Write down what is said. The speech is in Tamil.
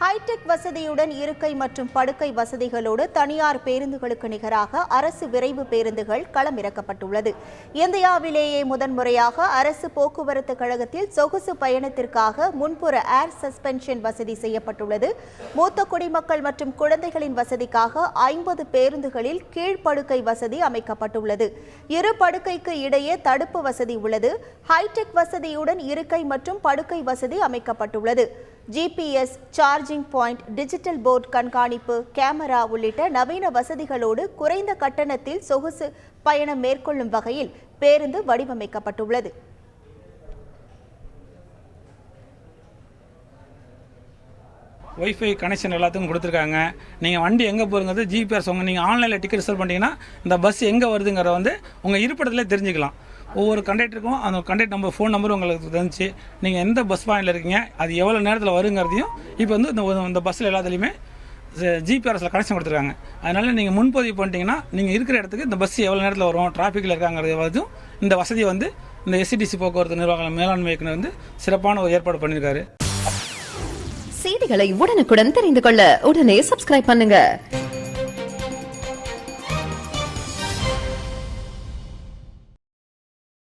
ஹைடெக் வசதியுடன் இருக்கை மற்றும் படுக்கை வசதிகளோடு தனியார் பேருந்துகளுக்கு நிகராக அரசு விரைவு பேருந்துகள் களமிறக்கப்பட்டுள்ளது. இந்தியாவிலேயே முதன்முறையாக அரசு போக்குவரத்து கழகத்தில் சொகுசு பயணத்திற்காக முன்புற ஏர் சஸ்பென்ஷன் வசதி செய்யப்பட்டுள்ளது. மூத்த குடிமக்கள் மற்றும் குழந்தைகளின் வசதிக்காக ஐம்பது பேருந்துகளில் கீழ்ப்படுக்கை வசதி அமைக்கப்பட்டுள்ளது. இரு படுக்கைக்கு இடையே தடுப்பு வசதி உள்ளது. ஹைடெக் வசதியுடன் இருக்கை மற்றும் படுக்கை வசதி அமைக்கப்பட்டுள்ளது. GPS charging point digital board கண்காணிப்பு கேமரா உள்ளிட்ட நவீன வசதிகளோடு குறைந்த கட்டணத்தில் சொகுசு பயணம் மேற்கொள்ளும் வகையில் பேருந்து வடிவமைக்கப்பட்டுள்ளது. ஒய்ஃபை கனெக்ஷன் எல்லாத்துக்கும் கொடுத்துருக்காங்க. நீங்கள் வண்டி எங்கே போகிறங்கிறது ஜிபிஆர் உங்கள் நீங்கள் ஆன்லைனில் டிக்கெட் ரிசர்வ் பண்ணிங்கன்னா இந்த பஸ் எங்கே வருதுங்கிறத வந்து உங்கள் இருப்பிடத்துல தெரிஞ்சுக்கலாம். ஒவ்வொரு கண்டக்டருக்கும் அந்த கண்டக்ட் நம்பர் ஃபோன் நம்பர் உங்களுக்கு தந்துச்சு நீங்கள் எந்த பஸ் பாயிண்டில் இருக்கீங்க அது எவ்வளோ நேரத்தில் வருங்கிறதையும் இப்போ வந்து இந்த இந்த பஸ்ஸில் எல்லாத்துலேயுமே ஜிபிஆர்எஸில் கனெக்ஷன் கொடுத்துருக்காங்க. அதனால் நீங்கள் முன்பதிவு பண்ணிட்டீங்கன்னா நீங்கள் இருக்கிற இடத்துக்கு இந்த பஸ் எவ்வளோ நேரத்தில் வரும் டிராஃபிக்கில் இருக்காங்கிறது இந்த வசதியை வந்து இந்த எஸ்சிடிசி போக்குவரத்து நிர்வாக மேலாண்மை இயக்குனர் வந்து சிறப்பான ஒரு ஏற்பாடு பண்ணியிருக்காரு. செய்திகளை உடனுக்குடன் தெரிந்து கொள்ள உடனே சப்ஸ்கிரைப் பண்ணுங்க.